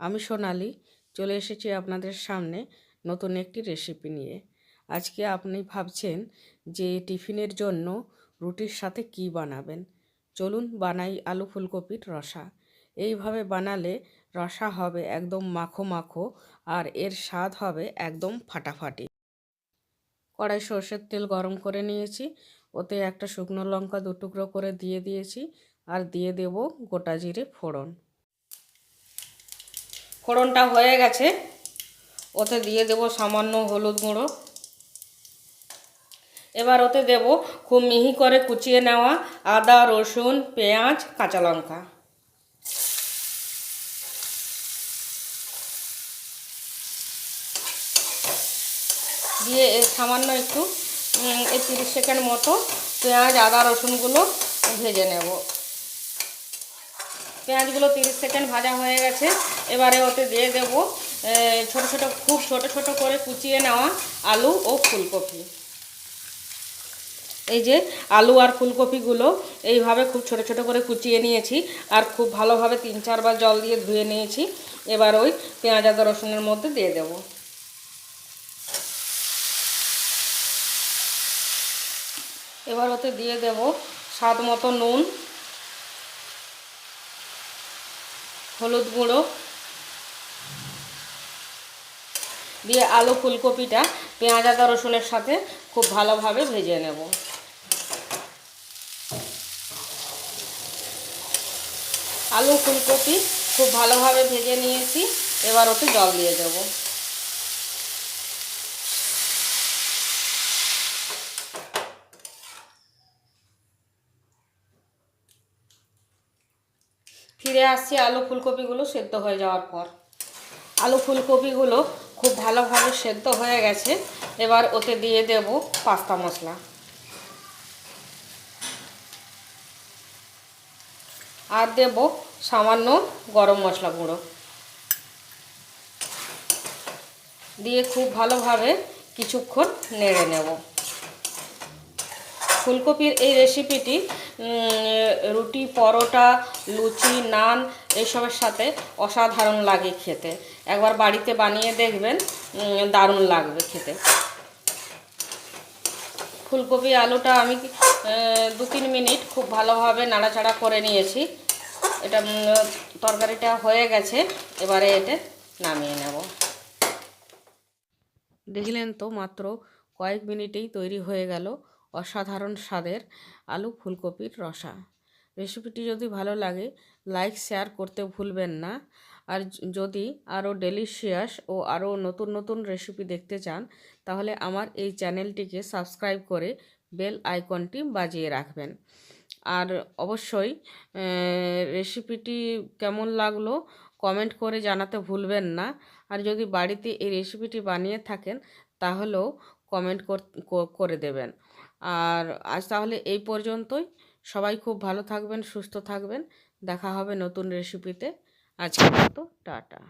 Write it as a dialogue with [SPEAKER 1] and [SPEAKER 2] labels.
[SPEAKER 1] আমি সোনালি চলে এসেছি আপনাদের সামনে নতুন একটি রেসিপি নিয়ে। আজকে আপনি ভাবছেন যে টিফিনের জন্য রুটির সাথে কি বানাবেন? চলুন বানাই আলু ফুলকপির রসা। এইভাবে বানালে রসা হবে একদম মাখো মাখো আর এর স্বাদ হবে একদম ফাটাফাটি। কড়াই সর্ষের তেল গরম করে নিয়েছি, ওতে একটা শুকনো লঙ্কা দু টুকরো করে দিয়ে দিয়েছি আর দিয়ে দেব গোটা জিরে ফোড়ন। ফোড়নটা হয়ে গেছে। ওতে দিয়ে দেব সামান্য হলুদ গুঁড়ো। এবার ওতে দেব খুব মিহি করে কুচিয়ে নেওয়া আদা, রসুন, পেঁয়াজ, কাঁচা লঙ্কা। দিয়ে সামান্য একটু এই তিরিশ সেকেন্ড মতো পেঁয়াজ, আদা, রসুনগুলো ভেজে নেব। পেঁয়াজগুলো তিরিশ সেকেন্ড ভাজা হয়ে গেছে। এবারে ওতে দিয়ে দেব ছোট ছোট, খুব ছোট ছোট করে কুচিয়ে নেওয়া আলু ও ফুলকপি। এই যে আলু আর ফুলকপিগুলো এইভাবে খুব ছোট ছোট করে কুচিয়ে নিয়েছি আর খুব ভালোভাবে তিন চারবার জল দিয়ে ধুয়ে নিয়েছি। এবার ওই পেঁয়াজ আদা রসুনের মধ্যে দিয়ে দেব। এবার ওতে দিয়ে দেব স্বাদ মতো নুন হলুদ গুঁড়ো, দিয়ে আলু ফুলকপিটা পেঁয়াজ আদা রসুনের সাথে খুব ভালোভাবে ভেজে নেব। আলু ফুলকপি খুব ভালোভাবে ভেজে নিয়েছি, এবার ওতে জল দিয়ে দেব। ফিরে আসছি আলু ফুলকপিগুলো সেদ্ধ হয়ে যাওয়ার পর। আলু ফুলকপিগুলো খুব ভালোভাবে সেদ্ধ হয়ে গেছে। এবার ওতে দিয়ে দেব পাস্তা মশলা। আর দেব সামান্য গরম মশলা গুঁড়ো। দিয়ে খুব ভালোভাবে কিছুক্ষণ নেড়ে নেব। ফুলকপির এই রেসিপিটি রুটি, পরোটা, লুচি, নান এইসবের সাথে অসাধারণ লাগে খেতে। একবার বাড়িতে বানিয়ে দেখবেন দারুণ লাগবে খেতে। ফুলকপি, আলুটা আমি দু তিন মিনিট খুব ভালোভাবে নাড়াচাড়া করে নিয়েছি। এটা তরকারিটা হয়ে গেছে, এবারে এটা নামিয়ে নেব। দেখলেন তো মাত্র কয়েক মিনিটেই তৈরি হয়ে গেল। অসাধারণ স্বাদের আলু ফুলকপির রসা। রেসিপিটি যদি ভালো লাগে, লাইক, শেয়ার করতে ভুলবেন না। আর যদি আরও ডেলিশিয়াস ও আরও নতুন নতুন রেসিপি দেখতে চান, তাহলে আমার এই চ্যানেলটিকে সাবস্ক্রাইব করে বেল আইকনটি বাজিয়ে রাখবেন। আর অবশ্যই রেসিপিটি কেমন লাগল কমেন্ট করে জানাতে ভুলবেন না। আর যদি বাড়িতে এই রেসিপিটি বানিয়ে থাকেন, তাহলেও কমেন্ট করে দেবেন। আর আজ তাহলে এই পর্যন্তই। সবাই খুব ভালো থাকবেন, সুস্থ থাকবেন। দেখা হবে নতুন রেসিপিতে আজকের মতো, টাটা।